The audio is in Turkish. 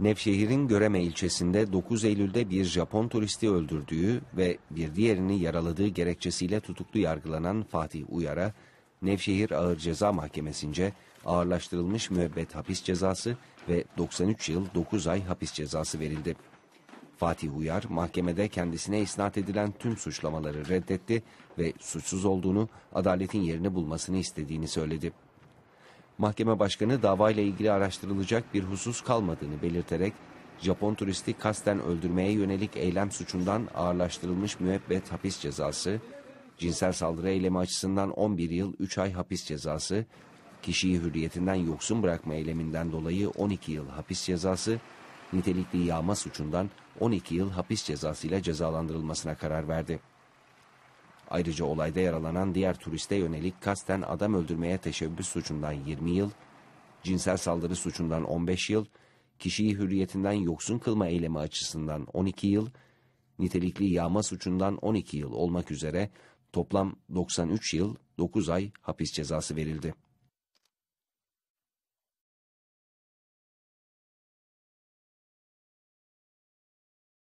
Nevşehir'in Göreme ilçesinde 9 Eylül'de bir Japon turisti öldürdüğü ve bir diğerini yaraladığı gerekçesiyle tutuklu yargılanan Fatih Uyar'a Nevşehir Ağır Ceza Mahkemesi'nce ağırlaştırılmış müebbet hapis cezası ve 93 yıl 9 ay hapis cezası verildi. Fatih Uyar mahkemede kendisine isnat edilen tüm suçlamaları reddetti ve suçsuz olduğunu, adaletin yerini bulmasını istediğini söyledi. Mahkeme başkanı davayla ilgili araştırılacak bir husus kalmadığını belirterek Japon turisti kasten öldürmeye yönelik eylem suçundan ağırlaştırılmış müebbet hapis cezası, cinsel saldırı eylemi açısından 11 yıl 3 ay hapis cezası, kişiyi hürriyetinden yoksun bırakma eyleminden dolayı 12 yıl hapis cezası, nitelikli yağma suçundan 12 yıl hapis cezasıyla cezalandırılmasına karar verdi. Ayrıca olayda yaralanan diğer turiste yönelik kasten adam öldürmeye teşebbüs suçundan 20 yıl, cinsel saldırı suçundan 15 yıl, kişiyi hürriyetinden yoksun kılma eylemi açısından 12 yıl, nitelikli yağma suçundan 12 yıl olmak üzere toplam 93 yıl 9 ay hapis cezası verildi.